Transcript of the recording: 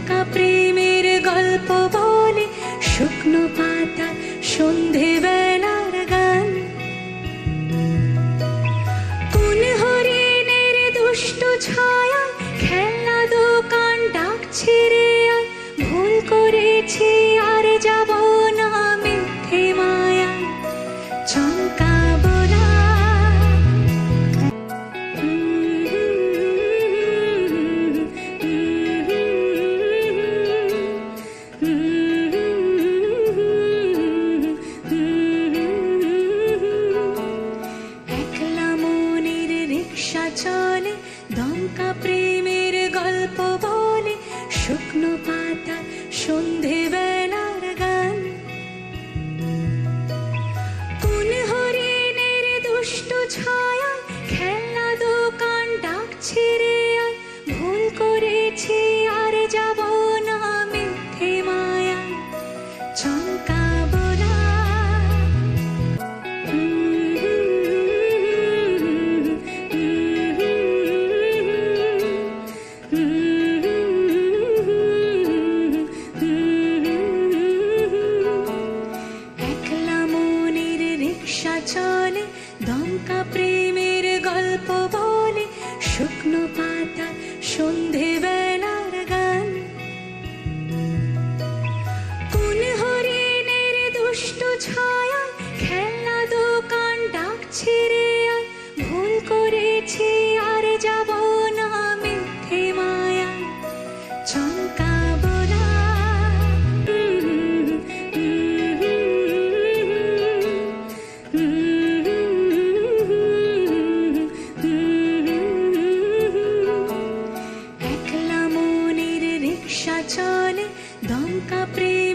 লঙ্কা প্রেমের গল্প বলে, শুকনো পাতা সন্ধে বেলার গান। কোন হরিণের দুষ্ট ছায়া খেলনা দোকান ডাক ছেড়ে ভুল করেছি আর যাব চলে, দমকা প্রেমের গল্প বলে, শুকনো পাতা সন্ধে বেলার গান। কোন হরিণের দুষ্ট ছায়া খেলনা দোকান ডাক রে প্রেমের গল্প বলে শুকনো পাতা সন্ধে চলে দমকা প্রেম